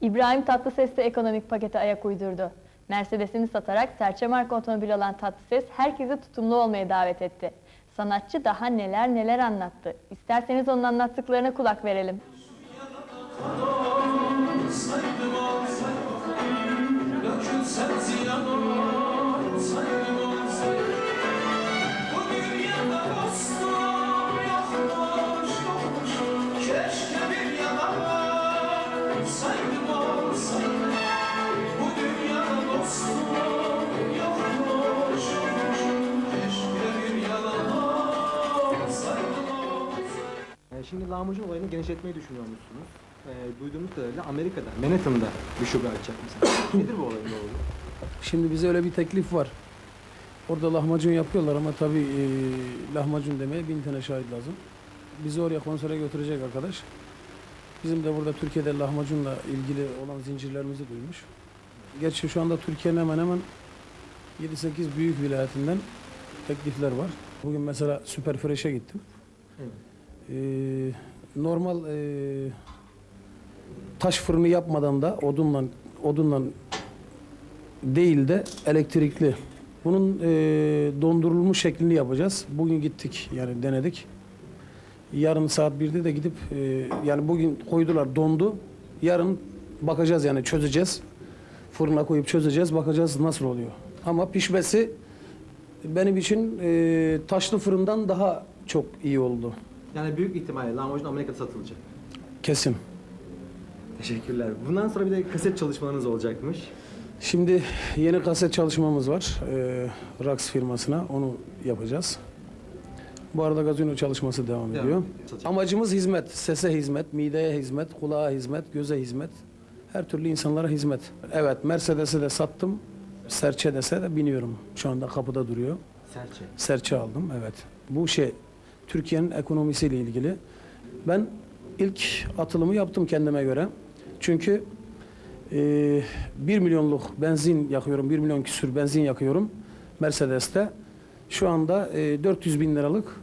İbrahim Tatlıses de ekonomik pakete ayak uydurdu. Mercedes'ini satarak serçe marka otomobil alan Tatlıses herkesi tutumlu olmaya davet etti. Sanatçı daha neler neler anlattı. İsterseniz onun anlattıklarına kulak verelim. Ee, Şimdi lahmacun olayını genişletmeyi düşünüyormuşsunuz. Ee, duyduğumuz kadarıyla Amerika'da, Manhattan'da bir şube açacak mısınız? Nedir bu olayın olduğu? Şimdi bize öyle bir teklif var. Orada lahmacun yapıyorlar ama tabii e, lahmacun demeye bin tane şahit lazım. Bizi oraya konsere götürecek arkadaş. Bizim de burada Türkiye'de lahmacunla ilgili olan zincirlerimizi duymuş. Gerçi şu anda Türkiye'nin hemen hemen 7-8 büyük vilayetinden teklifler var. Bugün mesela Süper Fresh'e gittim. Evet. Ee, normal e, taş fırını yapmadan da odunla odunla değil de elektrikli. Bunun e, dondurulmuş şeklini yapacağız. Bugün gittik yani denedik. Yarın saat 1'de de gidip e, yani bugün koydular dondu. Yarın bakacağız yani çözeceğiz. Fırına koyup çözeceğiz bakacağız nasıl oluyor. Ama pişmesi benim için e, taşlı fırından daha çok iyi oldu. Yani büyük ihtimalle lahmacun Amerika'da satılacak. Kesin. Teşekkürler. Bundan sonra bir de kaset çalışmalarınız olacakmış. Şimdi yeni kaset çalışmamız var. Ee, Rax firmasına onu yapacağız. Bu arada gazino çalışması devam ediyor. ediyor. Amacımız hizmet. Sese hizmet, mideye hizmet, kulağa hizmet, göze hizmet. Her türlü insanlara hizmet. Evet Mercedes'i de sattım. Serçedes'e de biniyorum. Şu anda kapıda duruyor. Serçe. Serçe aldım evet. Bu şey Türkiye'nin ekonomisiyle ilgili. Ben ilk atılımı yaptım kendime göre. Çünkü e, 1 milyonluk benzin yakıyorum, 1 milyon küsür benzin yakıyorum Mercedes'te. Şu anda e, 400 bin liralık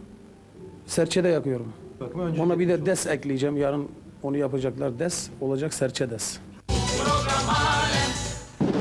serçede yakıyorum. Bakın Ona bir de DES ekleyeceğim. Yarın onu yapacaklar DES, olacak serçe DES.